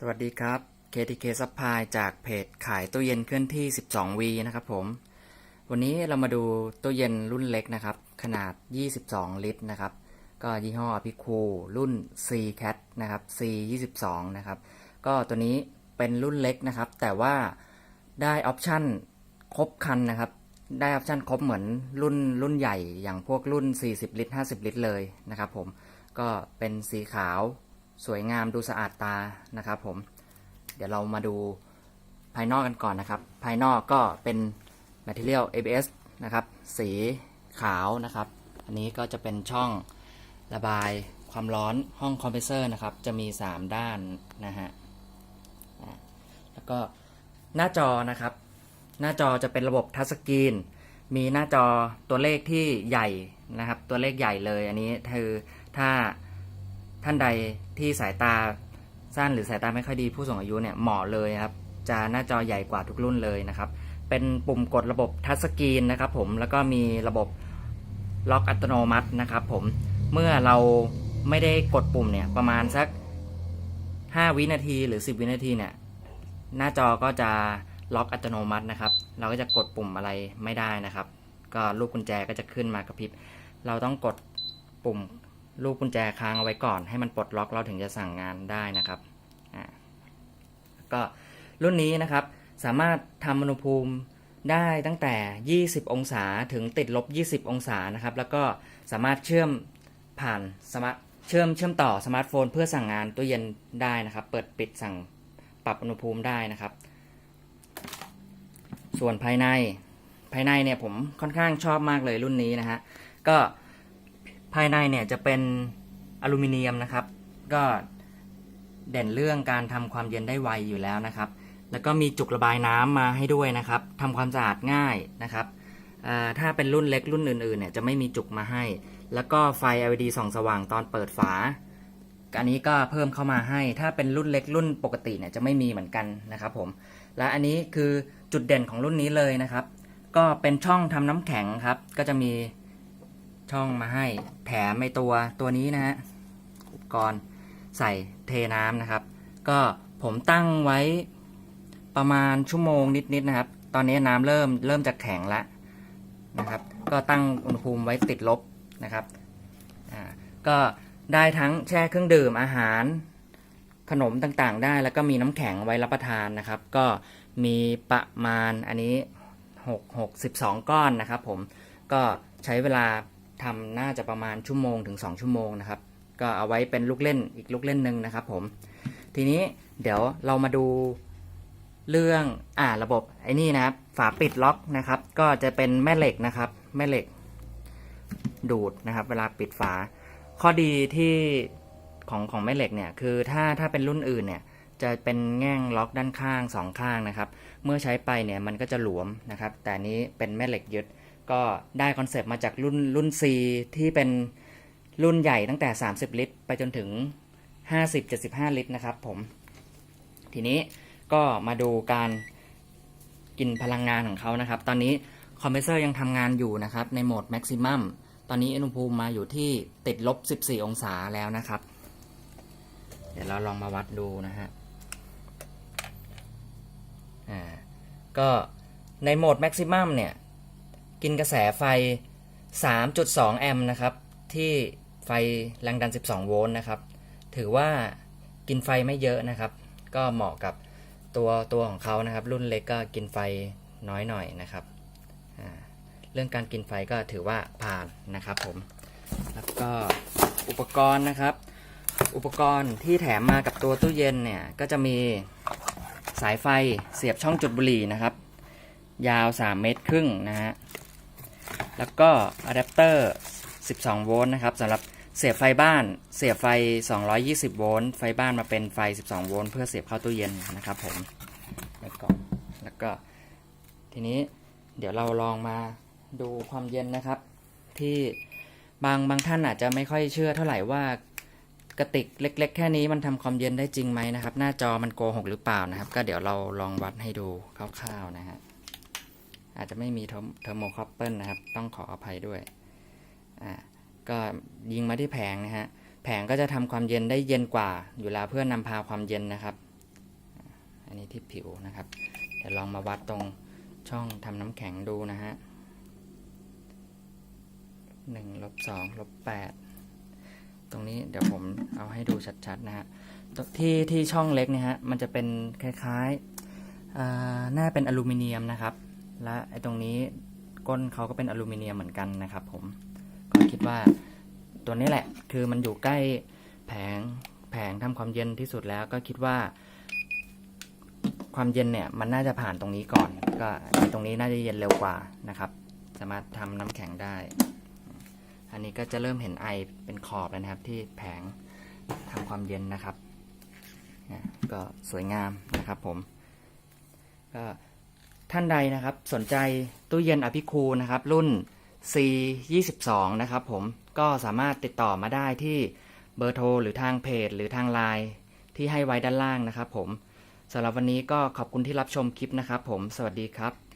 สวัสดีครับ KTK Supply จากเพจขายตู้เย็นเคลื่อนที่ 12V นะครับผม วันนี้เรามาดูตู้เย็นรุ่นเล็กนะครับ ขนาด 22 ลิตรนะครับ ก็ยี่ห้อ a p i c o รุ่น C Cat นะครับ C 22นะครับ ก็ตัวนี้เป็นรุ่นเล็กนะครับ แต่ว่าได้ออปชั่นครบคันนะครับ ได้ออปชั่นครบเหมือนรุ่นรุ่นใหญ่อย่างพวกรุ่น 40 ลิตร 50 ลิตรเลยนะครับผม ก็เป็นสีขาว สวยงามดูสะอาดตานะครับผม เดี๋ยวเรามาดูภายนอกกันก่อนนะครับ ภายนอกก็เป็น Material ABS นะครับ สีขาวนะครับ อันนี้ก็จะเป็นช่องระบายความร้อนห้องคอมเพรสเซอร์นะครับ จะมี 3 ด้านนะฮะอะแล้วก็หน้าจอนะครับ หน้าจอจะเป็นระบบทัชสกรีน มีหน้าจอตัวเลขที่ใหญ่นะครับ ตัวเลขใหญ่เลย อันนี้คือถ้า ท่านใดที่สายตาสั้นหรือสายตาไม่ค่อยดีผู้สูงอายุเนี่ยเหมาะเลยครับ จะหน้าจอใหญ่กว่าทุกรุ่นเลยนะครับ เป็นปุ่มกดระบบทัชสกรีนนะครับผมแล้วก็มีระบบล็อกอัตโนมัตินะครับผมเมื่อเราไม่ได้กดปุ่มเนี่ยประมาณสัก 5 วินาทีหรือ 10 วินาทีเนี่ยหน้าจอก็จะล็อกอัตโนมัตินะครับ เราก็จะกดปุ่มอะไรไม่ได้นะครับ ก็ลูกกุญแจก็จะขึ้นมากระพริบ เราต้องกดปุ่ม ลูกกุญแจค้างเอาไว้ก่อนให้มันปลดล็อกเราถึงจะสั่งงานได้นะครับอ่าก็รุ่นนี้นะครับสามารถทำอุณหภูมิได้ตั้งแต่ 20 องศาถึงติดลบ 20 องศานะครับ แล้วก็สามารถเชื่อมผ่านสมาร์ทเชื่อมเชื่อมต่อสมาร์ทโฟน เพื่อสั่งงานตู้เย็นได้นะครับ เปิดปิดสั่งปรับอุณหภูมิได้นะครับ ส่วนภายในภายในเนี่ยผมค่อนข้างชอบมากเลยรุ่นนี้นะฮะก็ ภายในเนี่ยจะเป็นอลูมิเนียมนะครับ ก็เด่นเรื่องการทำความเย็นได้ไวอยู่แล้วนะครับ แล้วก็มีจุกระบายน้ำมาให้ด้วยนะครับทำความสะอาดง่ายนะครับถ้าเป็นรุ่นเล็กรุ่นอื่นๆเนี่ยจะไม่มีจุกมาให้ แล้วก็ไฟ LED ส่องสว่างตอนเปิดฝาอันนี้ก็เพิ่มเข้ามาให้ ถ้าเป็นรุ่นเล็กรุ่นปกติเนี่ยจะไม่มีเหมือนกันนะครับผม และอันนี้คือจุดเด่นของรุ่นนี้เลยนะครับ ก็เป็นช่องทำน้ำแข็งครับ ก็จะมี ช่องมาให้แถมในตัวตัวนี้นะฮะอุปกรณ์ใส่เทน้ำนะครับ ก็ผมตั้งไว้ประมาณชั่วโมงนิดๆนะครับ ตอนนี้น้ำเริ่มเริ่มจะแข็งแล้วนะครับ ก็ตั้งอุณหภูมิไว้ติดลบนะครับอ่าก็ได้ทั้งแช่เครื่องดื่มอาหารขนมต่างๆ ได้แล้วก็มีน้ำแข็งไว้รับประทานนะครับ ก็มีประมาณอันนี้6 6 12 ก้อนนะครับผมก็ใช้เวลา ทำน่าจะประมาณชั่วโมงถึง 2 ชั่วโมงนะครับ ก็เอาไว้เป็นลูกเล่นอีกลูกเล่นหนึ่งนะครับผม ทีนี้เดี๋ยวเรามาดูเรื่องอ่าระบบไอ้นี่นะครับ ฝาปิดล็อกนะครับ ก็จะเป็นแม่เหล็กนะครับ แม่เหล็ก ดูดนะครับ เวลาปิดฝา ข้อดีที่ของของแม่เหล็กเนี่ยคือถ้าถ้าเป็นรุ่นอื่นเนี่ยจะเป็นแง่งล็อกด้านข้างสองข้างนะครับ เมื่อใช้ไปเนี่ยมันก็จะหลวมนะครับ แต่นี้เป็นแม่เหล็กยึด ก็ได้คอนเซปต์มาจากรุ่นรุ่น C ที่เป็นรุ่นใหญ่ตั้งแต่ 30 ลิตร ไปจนถึง 50-75 ลิตรนะครับผมทีนี้ก็มาดูการกินพลังงานของเขานะครับ ตอนนี้คอมเพรสเซอร์ยังทำงานอยู่นะครับ ในโหมดแม็กซิมัมตอนนี้อุณหภูมิมาอยู่ที่ติดลบ 14 องศาแล้วนะครับ เดี๋ยวเราลองมาวัดดูนะฮะอ่าก็ในโหมดแม็กซิมัมเนี่ย กินกระแสไฟ 3.2 แอมป์นะครับ ที่ไฟแรงดัน 12 โวลต์นะครับ ถือว่ากินไฟไม่เยอะนะครับ ก็เหมาะกับตัวตัวของเขานะครับ รุ่นเล็กก็กินไฟน้อยหน่อยนะครับ เรื่องการกินไฟก็ถือว่าผ่านนะครับผม แล้วก็อุปกรณ์นะครับ อุปกรณ์ที่แถมมากับตัวตู้เย็นเนี่ย ก็จะมีสายไฟเสียบช่องจุดบุหรี่นะครับ ยาว 3 เมตรครึ่งนะฮะ แล้วก็อะแดปเตอร์ 12 โวลต์นะครับสำหรับเสียบไฟบ้าน เสียบไฟ 220 โวลต์ ไฟบ้านมาเป็นไฟ 12 โวลต์เพื่อเสียบเข้าตู้เย็นนะครับผม แล้วก็แล้วก็ ทีนี้เดี๋ยวเราลองมาดูความเย็นนะครับ ที่บางบางท่านอาจจะไม่ค่อยเชื่อเท่าไหร่ว่ากระติกเล็ก ๆ แค่นี้มันทำความเย็นได้จริงไหมนะครับ หน้าจอมันโกหกหรือเปล่านะครับ ก็เดี๋ยวเราลองวัดให้ดูคร่าวๆนะฮะ อาจจะไม่มีเทอร์โมคอปเปิลนะครับ ต้องขออภัยด้วยอ่าก็ยิงมาที่แผงนะฮะแผงก็จะทำความเย็นได้เย็นกว่าอยู่แล้วเพื่อนำพาความเย็นนะครับ อันนี้ที่ผิวนะครับ เดี๋ยวลองมาวัดตรงช่องทำน้ำแข็งดูนะฮะหนึ่งลบสองลบแปดตรงนี้เดี๋ยวผมเอาให้ดูชัดๆนะฮะที่ที่ช่องเล็กเนี่ยฮะมันจะเป็นคล้ายๆอ่าน่าเป็นอลูมิเนียมนะครับ และไอ้ตรงนี้ก้นเขาก็เป็นอลูมิเนียมเหมือนกันนะครับ ผมก็คิดว่าตัวนี้แหละ คือมันอยู่ใกล้แผงแผงทำความเย็นที่สุดแล้วก็คิดว่า ความเย็นเนี่ยมันน่าจะผ่านตรงนี้ก่อน ก็ตรงนี้น่าจะเย็นเร็วกว่านะครับ สามารถทำน้ำแข็งได้ อันนี้ก็จะเริ่มเห็นไอเป็นขอบแล้วนะครับ ที่แผงทำความเย็นนะครับก็สวยงามนะครับผมก็ ท่านใดนะครับสนใจตู้เย็นอภิคูนะครับ รุ่น C 2 2 นะครับผมก็สามารถติดต่อมาได้ที่เบอร์โทรหรือทางเพจหรือทางไลน์ที่ให้ไว้ด้านล่างนะครับผมสำหรับวันนี้ก็ขอบคุณที่รับชมคลิปนะครับผม สวัสดีครับ